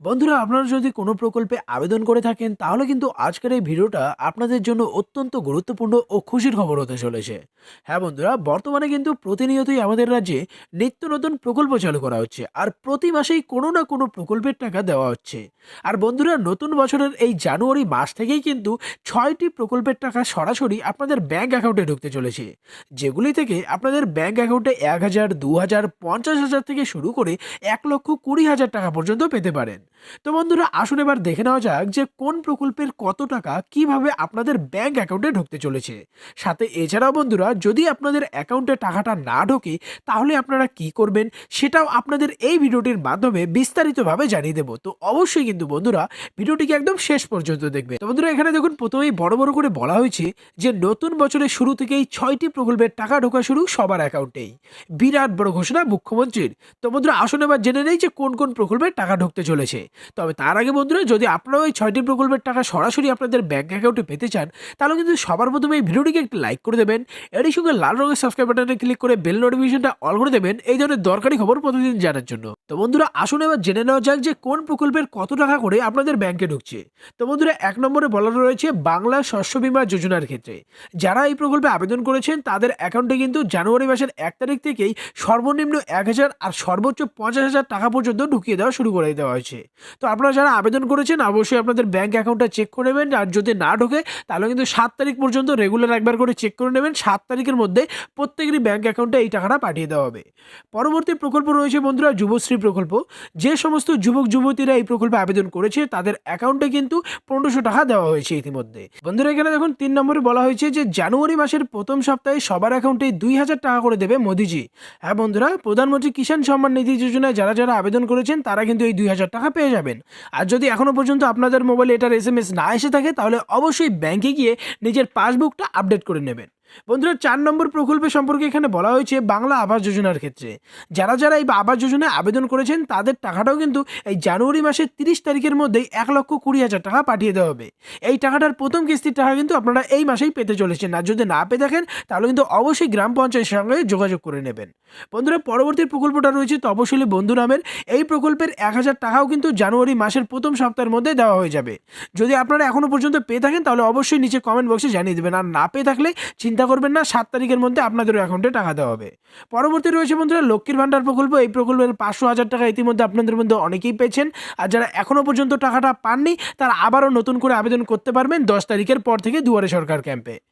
বন্ধুরা, আপনারা যদি কোনো প্রকল্পে আবেদন করে থাকেন, তাহলে কিন্তু আজকের এই ভিডিওটা আপনাদের জন্য অত্যন্ত গুরুত্বপূর্ণ ও খুশির খবর হতে চলেছে। হ্যাঁ বন্ধুরা, বর্তমানে কিন্তু প্রতিনিয়তই আমাদের রাজ্যে নিত্য নতুন প্রকল্প চালু করা হচ্ছে আর প্রতি মাসেই কোনো না কোনো প্রকল্পের টাকা দেওয়া হচ্ছে। আর বন্ধুরা, নতুন বছরের এই জানুয়ারি মাস থেকেই কিন্তু ছয়টি প্রকল্পের টাকা সরাসরি আপনাদের ব্যাঙ্ক অ্যাকাউন্টে ঢুকতে চলেছে, যেগুলি থেকে আপনাদের ব্যাঙ্ক অ্যাকাউন্টে এক হাজার, দু হাজার, পঞ্চাশ হাজার থেকে শুরু করে এক লক্ষ কুড়ি হাজার টাকা পর্যন্ত পেতে পারেন তো বন্ধুরা, আসুন এবার দেখে নেওয়া যাক যে কোন প্রকল্পের কত টাকা কীভাবে আপনাদের ব্যাংক অ্যাকাউন্টে ঢুকতে চলেছে। সাথে এছাড়াও বন্ধুরা, যদি আপনাদের অ্যাকাউন্টে টাকাটা না ঢোকে, তাহলে আপনারা কি করবেন সেটাও আপনাদের এই ভিডিওটির মাধ্যমে বিস্তারিতভাবে জানিয়ে দেবো। তো অবশ্যই কিন্তু বন্ধুরা, ভিডিওটিকে একদম শেষ পর্যন্ত দেখবে তো বন্ধুরা, এখানে দেখুন, প্রথমেই বড় বড় করে বলা হয়েছে যে নতুন বছরের শুরু থেকেই ছয়টি প্রকল্পের টাকা ঢোকা শুরু সবার অ্যাকাউন্টেই। বিরাট বড় ঘোষণা মুখ্যমন্ত্রীর। তো বন্ধুরা, আসুন এবার জেনে নেই যে কোন কোন প্রকল্পের টাকা ঢুকতে চলেছে। তবে তার আগে বন্ধুরা, যদি আপনারাও এই ছয়টি প্রকল্পের টাকা সরাসরি আপনাদের ব্যাঙ্ক অ্যাকাউন্টে পেতে চান, তাহলে কিন্তু সবার প্রথমে এই ভিডিওটিকে একটি লাইক করে দেবেন। এরই সঙ্গে লাল রঙের সাবস্ক্রাইব বাটনে ক্লিক করে বেল নোটিফিকেশনটা অল করে দেবেন এই ধরনের দরকারি খবর প্রতিদিন জানার জন্য। তো বন্ধুরা, আসুন এবার জেনে নেওয়া যাক যে কোন প্রকল্পের কত টাকা করে আপনাদের ব্যাংকে ঢুকছে। তো বন্ধুরা, এক নম্বরে বলা রয়েছে বাংলা শস্য বীমা যোজনার ক্ষেত্রে। যারা এই প্রকল্পে আবেদন করেছেন, তাদের অ্যাকাউন্টে কিন্তু জানুয়ারি মাসের এক তারিখ থেকেই সর্বনিম্ন এক হাজার আর সর্বোচ্চ পঞ্চাশ হাজার টাকা পর্যন্ত ঢুকিয়ে দেওয়া শুরু করে দেওয়া হয়েছে। তো আপনারা যারা আবেদন করেছেন, অবশ্যই আপনাদের ব্যাংক অ্যাকাউন্টটা চেক করে নেবেন। আর যদি না ঢোকে, তাহলে কিন্তু সাত তারিখ পর্যন্ত রেগুলার একবার করে চেক করে নেবেন। সাত তারিখের মধ্যে প্রত্যেকেরই ব্যাংক অ্যাকাউন্টে এই টাকাটা পাঠিয়ে দেওয়া হবে। পরবর্তী প্রকল্প রয়েছে বন্ধুরা, যুবশ্রী প্রকল্প। যে সমস্ত যুবক, যুবতীরা এই প্রকল্পে আবেদন করেছে, তাদের অ্যাকাউন্টে কিন্তু পনেরোশো টাকা দেওয়া হয়েছে ইতিমধ্যে। বন্ধুরা, এখানে দেখুন, তিন নম্বরে বলা হয়েছে যে, জানুয়ারি মাসের প্রথম সপ্তাহে সবার অ্যাকাউন্টে দুই হাজার টাকা করে দেবে মোদিজি। হ্যাঁ বন্ধুরা, প্রধানমন্ত্রী কিষাণ সম্মান নিধি যোজনায় যারা যারা আবেদন করেছেন, তারা কিন্তু এই দুই হাজার টাকা পেয়ে যাবেন। আর যদি এখনও পর্যন্ত আপনাদের মোবাইলে এটার এস না এসে থাকে, তাহলে অবশ্যই ব্যাংকে গিয়ে নিজের পাসবুকটা আপডেট করে নেবেন। বন্ধুরা, চার নম্বর প্রকল্পে সম্পর্কে এখানে বলা হয়েছে বাংলা আবাস যোজনার ক্ষেত্রে। যারা যারা এই আবাস যোজনায় আবেদন করেছেন, তাদের টাকাটাও কিন্তু এই জানুয়ারি মাসের তিরিশ তারিখের মধ্যেই এক লক্ষ কুড়ি হাজার টাকা পাঠিয়ে দেওয়া হবে। এই টাকাটার প্রথম কিস্তির টাকা কিন্তু আপনারা এই মাসেই পেতে চলেছেন। আর যদি না পেয়ে থাকেন, তাহলে কিন্তু অবশ্যই গ্রাম পঞ্চায়েতের সঙ্গে যোগাযোগ করে নেবেন। বন্ধুরা, পরবর্তী প্রকল্পটা রয়েছে তপশিলি বন্ধু নামের। এই প্রকল্পের এক হাজার টাকাও কিন্তু জানুয়ারি মাসের প্রথম সপ্তাহের মধ্যে দেওয়া হয়ে যাবে। যদি আপনারা এখনও পর্যন্ত পেয়ে থাকেন, তাহলে অবশ্যই নিচে কমেন্ট বক্সে জানিয়ে দেবেন। আর না পেয়ে থাকলে চিন্তা করবেন না, সাত তারিখের মধ্যে আপনাদের অ্যাকাউন্টে টাকা দেওয়া হবে। পরবর্তী রয়েছে বন্ধুরা, লক্ষ্মীর ভান্ডার প্রকল্প। এই প্রকল্পের পাঁচশো হাজার টাকা ইতিমধ্যে আপনাদের মধ্যে অনেকেই পেয়েছেন। আর যারা এখনও পর্যন্ত টাকাটা পাননি, তারা আবারও নতুন করে আবেদন করতে পারবেন দশ তারিখের পর থেকে দুয়ারে সরকার ক্যাম্পে।